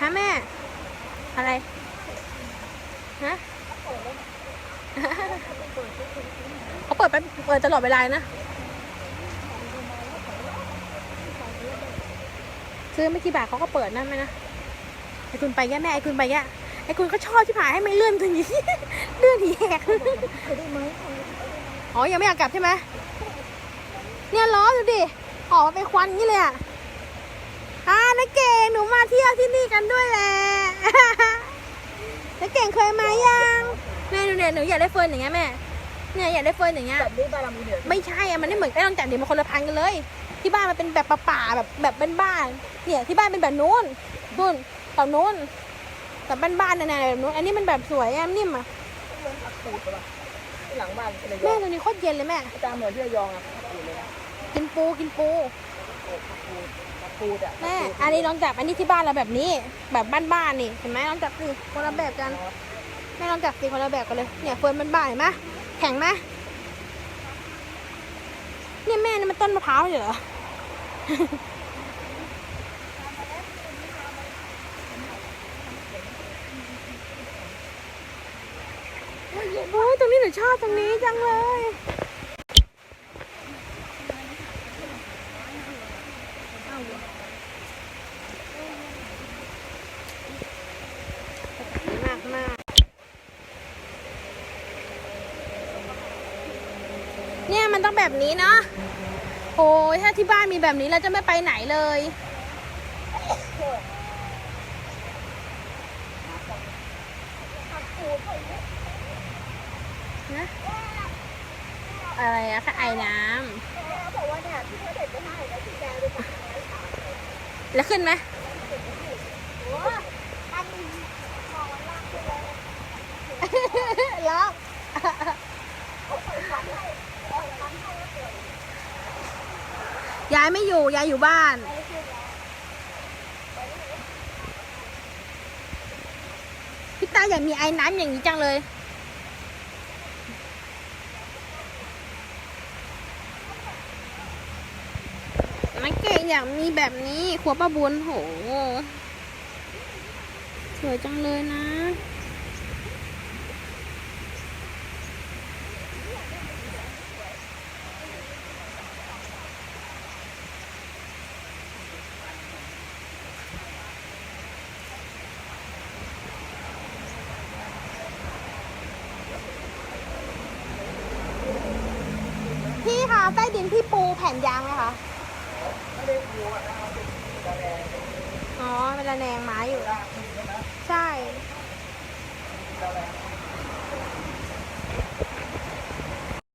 ฮะแม่ อะไร ฮะเขาเปิดไปเปิดตลอดเวลานะ ซื้อไม่กี่บาทเขาก็เปิดนั่นไหมนะ ไอ้คุณไปแย่แม่ ไอ้คุณไปแย่ไอ้คุณก็ชอบที่ผายให้มันเลื่อนถึงนี้เลื่อนทีแหกอ๋อ ยังไม่อยากกลับใช่ไหมเนี่ยล้อดูดิ ออกมาเป็นควันนี่เลยอะ อ่านักเก่งหนูมาเที่ยวที่นี่กันด้วยแหละนักเก่งเคยมายังแม่ดูเนี่ยหนูอยากได้เฟิร์นอย่างเงี้ยแม่เนี่ยอยากได้เฟิร์นอย่างเงี้ย แบบนี้บ้านเรามีเหนือไม่ใช่อะมันไม่เหมือนไอ้ลองจับดิมันคนละพันกันเลย ที่บ้านมันเป็นแบบป่าๆแบบแบบบ้านๆเนี่ยที่บ้านเป็นแบบนู้นนู่นแบบนู้นแบบบ้านๆเนี่ยๆแบบนู้นอันนี้มันแบบสวยอะนิ่มอะเรื่องผักปูดปะล่ะที่หลังบ้านเป็นระยแม่องตัวนี้โคตรเย็นเลยแม่ ตามเหมือนที่ระยองอะผักปูดเลยนะกินปูกินปู โอ้ผักปูดผัก ปูดอะแม่อันนี้ลองจับอันนี้ที่บ้านเราแบบนี้ แบบบ้านๆนี่เห็นไหมลองจับสิคนละแบบกันแม่ลองจับสิคนละแบบกันเลยเนี่ยเฟิร์นบ้านๆเห็นไหมแข็งไหมเนี่ยแม่นี่มันต้นมะพร้าวเหรอโอ้ยตรงนี้หนูชอบตรงนี้จังเลย มากมาก เนี่ยมันต้องแบบนี้เนาะโอ้ยถ้าที่บ้านมีแบบนี้เราจะไม่ไปไหนเลย นะ อะไรอะค่ะไอ้น้ำบอกว่าเนี่ยที่เขาเด็ดไปให้แล้วที่แกไปตัดแล้วขึ้นไหม โอ้อันนี้มองล่างขึ้นเลย ล็อก ยายไม่อยู่ ยายอยู่บ้าน พี่ตาอยากมีไอ้น้ำอย่างนี้จังเลยนักเก่งอยากมีแบบนี้ครัวป้าบุญโห สวยจังเลยนะ พี่ คะใต้ดินพี่ปูแผ่นยางไหมคะ ไม่ได้ดูอะนะครับเป็นกระแดงอ๋อเป็นระแนงไม้อยู่ ใช่กระแดง